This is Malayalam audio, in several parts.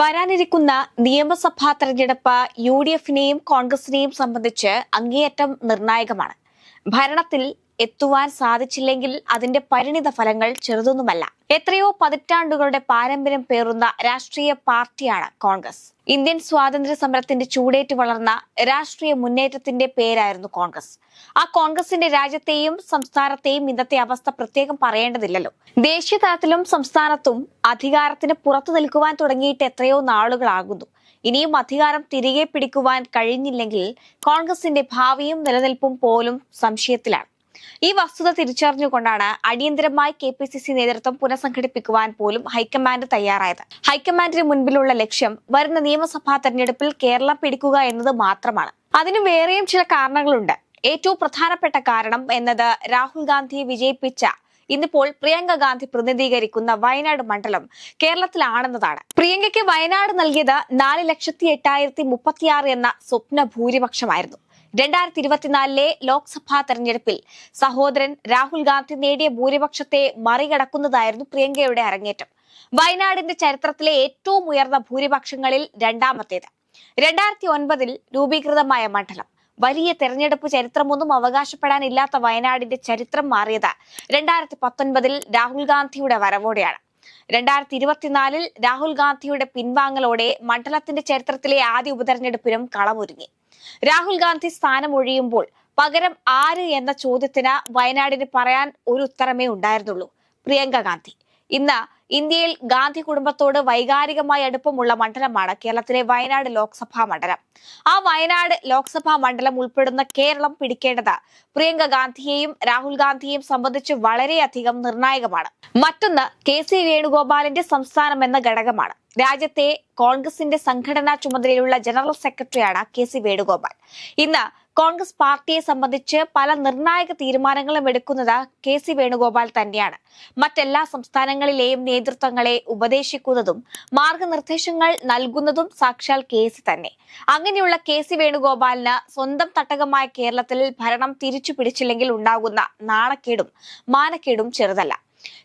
വരാനിരിക്കുന്ന നിയമസഭാ തെരഞ്ഞെടുപ്പ് യു ഡി എഫിനെയും കോൺഗ്രസിനെയും സംബന്ധിച്ച് അങ്ങേയറ്റം നിർണായകമാണ്. ഭരണത്തിൽ എത്തുവാൻ സാധിച്ചില്ലെങ്കിൽ അതിന്റെ പരിണിത ഫലങ്ങൾ ചെറുതൊന്നുമല്ല. എത്രയോ പതിറ്റാണ്ടുകളുടെ പാരമ്പര്യം പേറുന്ന രാഷ്ട്രീയ പാർട്ടിയാണ് കോൺഗ്രസ്. ഇന്ത്യൻ സ്വാതന്ത്ര്യ സമരത്തിന്റെ ചൂടേറ്റ് വളർന്ന രാഷ്ട്രീയ മുന്നേറ്റത്തിന്റെ പേരായിരുന്നു കോൺഗ്രസ്. ആ കോൺഗ്രസിന്റെ രാജ്യത്തെയും സംസ്ഥാനത്തെയും ഇന്നത്തെ അവസ്ഥ പ്രത്യേകം പറയേണ്ടതില്ലല്ലോ. ദേശീയ തലത്തിലും സംസ്ഥാനത്തും അധികാരത്തിന് പുറത്തു നിൽക്കുവാൻ തുടങ്ങിയിട്ട് എത്രയോ നാളുകളാകുന്നു. ഇനിയും അധികാരം തിരികെ പിടിക്കുവാൻ കഴിഞ്ഞില്ലെങ്കിൽ കോൺഗ്രസിന്റെ ഭാവിയും നിലനിൽപ്പും പോലും സംശയത്തിലാണ്. ഈ വസ്തുത തിരിച്ചറിഞ്ഞുകൊണ്ടാണ് അടിയന്തരമായി കെ പി സി സി നേതൃത്വം പുനഃസംഘടിപ്പിക്കുവാൻ പോലും ഹൈക്കമാൻഡ് തയ്യാറായത്. ഹൈക്കമാൻഡിന് മുൻപിലുള്ള ലക്ഷ്യം വരുന്ന നിയമസഭാ തെരഞ്ഞെടുപ്പിൽ കേരളം പിടിക്കുക എന്നത് മാത്രമാണ്. അതിന് വേറെയും ചില കാരണങ്ങളുണ്ട്. ഏറ്റവും പ്രധാനപ്പെട്ട കാരണം എന്നത് രാഹുൽ ഗാന്ധിയെ വിജയിപ്പിച്ച ഇന്നിപ്പോൾ പ്രിയങ്ക ഗാന്ധി പ്രതിനിധീകരിക്കുന്ന വയനാട് മണ്ഡലം കേരളത്തിലാണെന്നതാണ്. പ്രിയങ്കയ്ക്ക് വയനാട് നൽകിയത് നാല് ലക്ഷത്തി എട്ടായിരത്തി മുപ്പത്തിയാറ് എന്ന സ്വപ്ന ഭൂരിപക്ഷമായിരുന്നു. രണ്ടായിരത്തി ഇരുപത്തിനാലിലെ ലോക്സഭാ തെരഞ്ഞെടുപ്പിൽ സഹോദരൻ രാഹുൽ ഗാന്ധി നേടിയ ഭൂരിപക്ഷത്തെ മറികടക്കുന്നതായിരുന്നു പ്രിയങ്കയുടെ അരങ്ങേറ്റം. വയനാടിന്റെ ചരിത്രത്തിലെ ഏറ്റവും ഉയർന്ന ഭൂരിപക്ഷങ്ങളിൽ രണ്ടാമത്തേത്. രണ്ടായിരത്തി ഒൻപതിൽ രൂപീകൃതമായ മണ്ഡലം. വലിയ തെരഞ്ഞെടുപ്പ് ചരിത്രമൊന്നും അവകാശപ്പെടാനില്ലാത്ത വയനാടിന്റെ ചരിത്രം മാറിയത് രണ്ടായിരത്തി പത്തൊൻപതിൽ രാഹുൽ ഗാന്ധിയുടെ വരവോടെയാണ്. രണ്ടായിരത്തി ഇരുപത്തിനാലിൽ രാഹുൽ ഗാന്ധിയുടെ പിൻവാങ്ങലോടെ മണ്ഡലത്തിന്റെ ചരിത്രത്തിലെ ആദ്യ ഉപതെരഞ്ഞെടുപ്പിനും കളമൊരുങ്ങി. രാഹുൽ ഗാന്ധി സ്ഥാനമൊഴിയുമ്പോൾ പകരം ആര് എന്ന ചോദ്യത്തിന് വയനാടിന് പറയാൻ ഒരു ഉത്തരമേ ഉണ്ടായിരുന്നുള്ളൂ. പ്രിയങ്ക ഗാന്ധി. ഇന്ന് ഇന്ത്യയിൽ ഗാന്ധി കുടുംബത്തോട് വൈകാരികമായി അടുപ്പമുള്ള മണ്ഡലമാണ് കേരളത്തിലെ വയനാട് ലോക്സഭാ മണ്ഡലം. ആ വയനാട് ലോക്സഭാ മണ്ഡലം ഉൾപ്പെടുന്ന കേരളം പിടിക്കേണ്ടത് പ്രിയങ്ക ഗാന്ധിയെയും രാഹുൽ ഗാന്ധിയെയും സംബന്ധിച്ച് വളരെയധികം നിർണായകമാണ്. മറ്റൊന്ന് കെ സി വേണുഗോപാലിന്റെ സംസ്ഥാനം എന്ന ഘടകമാണ്. രാജ്യത്തെ കോൺഗ്രസിന്റെ സംഘടനാ ചുമതലയിലുള്ള ജനറൽ സെക്രട്ടറിയാണ് കെ സി വേണുഗോപാൽ. ഇന്ന് കോൺഗ്രസ് പാർട്ടിയെ സംബന്ധിച്ച് പല നിർണായക തീരുമാനങ്ങളും എടുക്കുന്നത് കെ സി വേണുഗോപാൽ തന്നെയാണ്. മറ്റെല്ലാ സംസ്ഥാനങ്ങളിലെയും നേതൃത്വങ്ങളെ ഉപദേശിക്കുന്നതും മാർഗനിർദ്ദേശങ്ങൾ നൽകുന്നതും സാക്ഷാൽ കെ സി തന്നെ. അങ്ങനെയുള്ള കെ സി വേണുഗോപാലിന് സ്വന്തം തട്ടകമായ കേരളത്തിൽ ഭരണം തിരിച്ചു പിടിച്ചില്ലെങ്കിൽ ഉണ്ടാകുന്ന നാണക്കേടും മാനക്കേടും ചെറുതല്ല.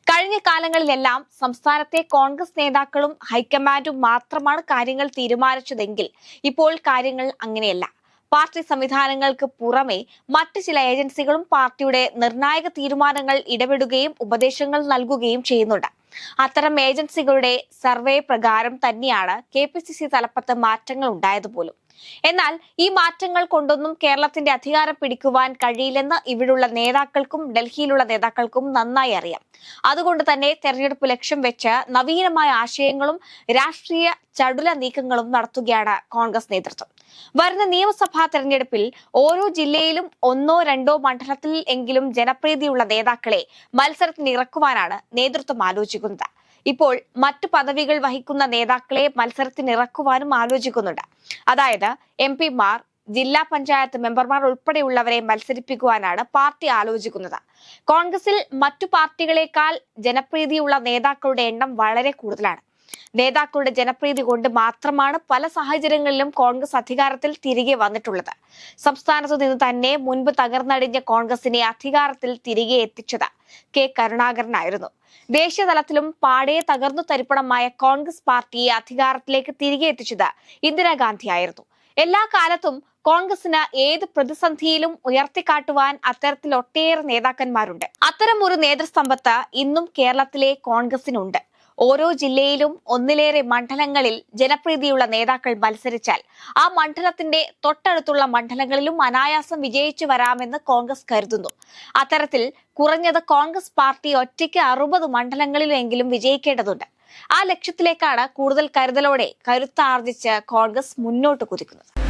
കഴിഞ്ഞ കാലങ്ങളിലെല്ലാം സംസ്ഥാനത്തെ കോൺഗ്രസ് നേതാക്കളും ഹൈക്കമാൻഡും മാത്രമാണ് കാര്യങ്ങൾ തീരുമാനിച്ചതെങ്കിൽ ഇപ്പോൾ കാര്യങ്ങൾ അങ്ങനെയല്ല. പാർട്ടി സംവിധാനങ്ങൾക്ക് പുറമെ മറ്റ് ചില ഏജൻസികളും പാർട്ടിയുടെ നിർണായക തീരുമാനങ്ങൾ ഇടപെടുകയും ഉപദേശങ്ങൾ നൽകുകയും ചെയ്യുന്നുണ്ട്. അത്തരം ഏജൻസികളുടെ സർവേ പ്രകാരം തന്നെയാണ് കെ പി സി സി തലപ്പത്ത് മാറ്റങ്ങൾ ഉണ്ടായത് പോലും. എന്നാൽ ഈ മാറ്റങ്ങൾ കൊണ്ടൊന്നും കേരളത്തിന്റെ അധികാരം പിടിക്കുവാൻ കഴിയില്ലെന്ന് ഇവിടുള്ള നേതാക്കൾക്കും ഡൽഹിയിലുള്ള നേതാക്കൾക്കും നന്നായി അറിയാം. അതുകൊണ്ട് തന്നെ തെരഞ്ഞെടുപ്പ് ലക്ഷ്യം വെച്ച് നവീനമായ ആശയങ്ങളും രാഷ്ട്രീയ ചടുല നീക്കങ്ങളും നടത്തുകയാണ് കോൺഗ്രസ് നേതൃത്വം. വരുന്ന നിയമസഭാ തെരഞ്ഞെടുപ്പിൽ ഓരോ ജില്ലയിലും ഒന്നോ രണ്ടോ മണ്ഡലത്തിൽ എങ്കിലും ജനപ്രീതിയുള്ള നേതാക്കളെ മത്സരത്തിന് ഇറക്കുവാനാണ് നേതൃത്വം ആലോചിക്കുന്നത്. ഇപ്പോൾ മറ്റു പദവികൾ വഹിക്കുന്ന നേതാക്കളെ മത്സരത്തിനിറക്കുവാനും ആലോചിക്കുന്നുണ്ട്. അതായത് എം പിമാർ ജില്ലാ പഞ്ചായത്ത് മെമ്പർമാർ ഉൾപ്പെടെയുള്ളവരെ മത്സരിപ്പിക്കുവാനാണ് പാർട്ടി ആലോചിക്കുന്നത്. കോൺഗ്രസിൽ മറ്റു പാർട്ടികളെക്കാൾ ജനപ്രീതിയുള്ള നേതാക്കളുടെ എണ്ണം വളരെ കൂടുതലാണ്. നേതാക്കളുടെ ജനപ്രീതി കൊണ്ട് മാത്രമാണ് പല സാഹചര്യങ്ങളിലും കോൺഗ്രസ് അധികാരത്തിൽ തിരികെ വന്നിട്ടുള്ളത്. സംസ്ഥാനത്തു നിന്ന് തന്നെ മുൻപ് തകർന്നടിഞ്ഞ കോൺഗ്രസിനെ അധികാരത്തിൽ തിരികെ എത്തിച്ചത് കെ കരുണാകരനായിരുന്നു. ദേശീയതലത്തിലും തലത്തിലും പാടെ തകർന്നു തരിപ്പണമായ കോൺഗ്രസ് പാർട്ടിയെ അധികാരത്തിലേക്ക് തിരികെ എത്തിച്ചത് ഇന്ദിരാഗാന്ധിയായിരുന്നു. എല്ലാ കാലത്തും കോൺഗ്രസിന് ഏത് പ്രതിസന്ധിയിലും ഉയർത്തിക്കാട്ടുവാൻ അത്തരത്തിൽ ഒട്ടേറെ നേതാക്കന്മാരുണ്ട്. അത്തരം ഒരു നേതൃസ്തംഭത്ത് ഇന്നും കേരളത്തിലെ കോൺഗ്രസിനുണ്ട് ഓരോ ജില്ലയിലും ഒന്നിലേറെ മണ്ഡലങ്ങളിൽ ജനപ്രീതിയുള്ള നേതാക്കൾ മത്സരിച്ചാൽ ആ മണ്ഡലത്തിന്റെ തൊട്ടടുത്തുള്ള മണ്ഡലങ്ങളിലും അനായാസം വിജയിച്ചു വരാമെന്ന് കോൺഗ്രസ് കരുതുന്നു. അത്തരത്തിൽ കുറഞ്ഞത് കോൺഗ്രസ് പാർട്ടി ഒറ്റയ്ക്ക് അറുപത് മണ്ഡലങ്ങളിലെങ്കിലും വിജയിക്കേണ്ടതുണ്ട്. ആ ലക്ഷ്യത്തിലേക്കാണ് കൂടുതൽ കരുതലോടെ കരുത്താർജിച്ച് കോൺഗ്രസ് മുന്നോട്ട് കുതിക്കുന്നത്.